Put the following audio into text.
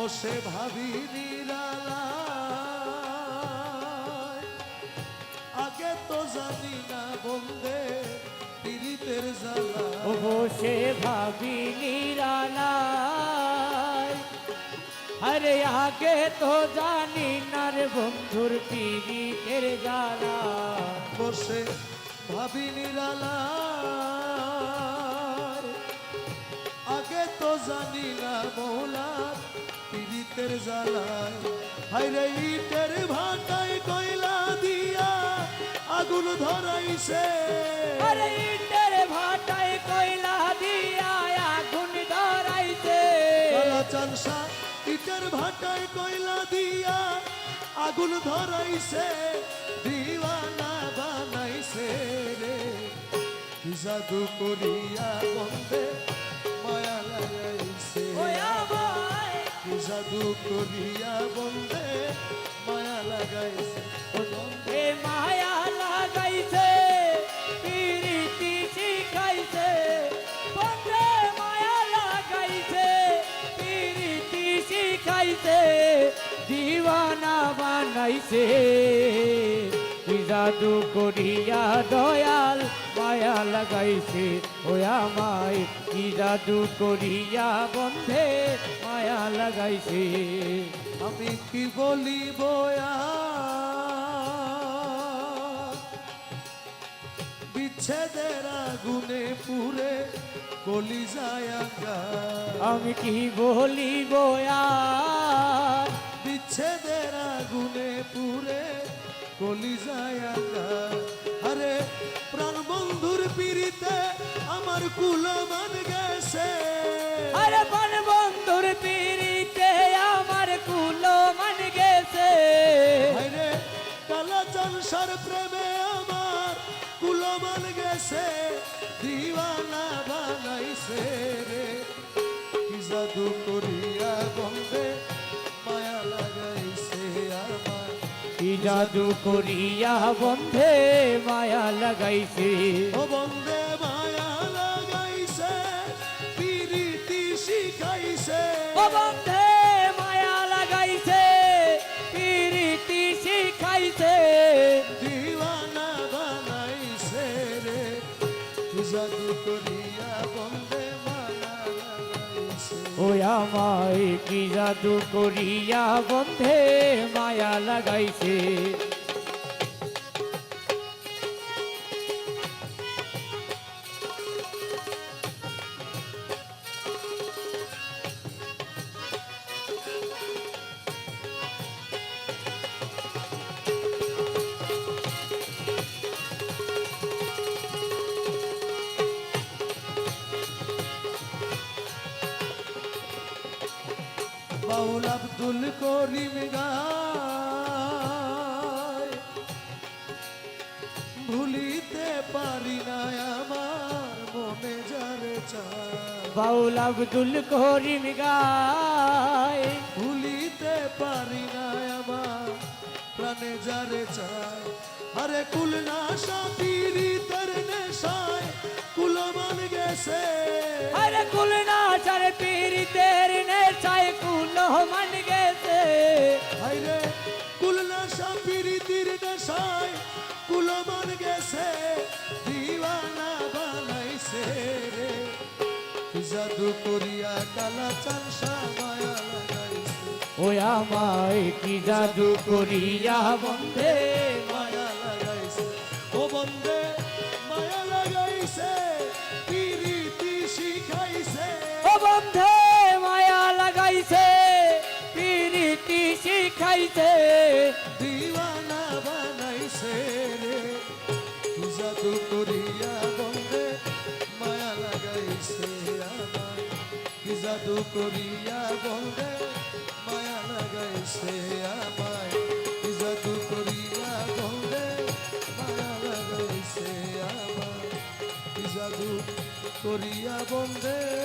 বসে ভাবি আগে তো জানি না বন্ধে পীড়িতের জ্বালা। বসে ভাবি নিরালায়। আরে আগে তো জানি না রে বন্ধুর পিরিতের জ্বালা। বসে ভাবি আগে তো জানি না মৌলার পীড়িতের জ্বালায়। হাইরে ইটের ভাটায় কয়লা দিয়া আগুন ধরাইছে। আরে ইটের ভাটায় কয়লা দিয়া আগুন ধরাইছে। কালা চানসা ইটের ভাটায় কয়লা দিয়া আগুন ধরাইছে। দিওয়ানা বানাইছে রে। কি জাদু করিয়া বন্ধে মায়া জাদু করিয়া বন্ধে মায়া লাগাইছে। ও বন্ধে এ মায়া লাগাইছে, পিরিতি শিখাইছে। বন্ধে মায়া লাগাইছে, পিরিতি শিখাইছে। দিওয়ানা বানাইছে। জাদু করিয়া দয়াল মায়া লাগাইছে ও আমায় কি জাদু করিয়া বন্ধে মায়া লাগাইছে। আমি কি বলিব আর? বিচ্ছেদের আগুনে পুরে কলি যায় আমি কি বলিব আর বিচ্ছেদের আগুনে পুরে কলি যায় আরে প্রাণ পিড়িতে আমার কুলমান গেছে। আরে বন বন্ধুর পিড়িতে আমার কুলো মান গেছে। আরে কালা চানসার প্রেমে আমার কুলমান গেছে। দিওয়ানা বানাইছে রে। কি জাদু করিয়া বন্ধে কি জাদু করিয়া বন্ধে মায়া লাগাইছে? ও বন্ধে মায়া লাগাইছে পিরিতি শিখাইছে। ও বন্ধে মায়া লাগাইছে পিড়িতি শিখাইছে। দিওয়ানা বানাইছে রে কি জাদু করিয়া বন্ধে ও আমায় কি জাদু করিয়া বন্ধে মায়া লাগাইছে? বাউল আব্দুল করিম গায়। ভুলিতে পারি না আমার মনে যারে বাউল আব্দুল করিম গায়। ভুলিতে পারি না আমার প্রাণে যারে চায়। আরে কুল না সাপিরি তার নেশায় কুলমান গেছে। আরে কুলনা চার পীরিতের নে চাই কুলো গেছে। হাইরে কুল সাপিরি তীর নেশায় কুলমান গেছে দিওয়ানা বানাইছে রে। জাদু করিয়া কালা চানসা মায়া লাগাইছে। ও আমায় কি জাদু করিয়া বন্ধে জাদু করিয়া বন্ধে মায়া লাগাইছে আমায়। জাদু করিয়া বন্ধে মায়া লাগাইছে আমায়। জাদু করিয়া বন্ধে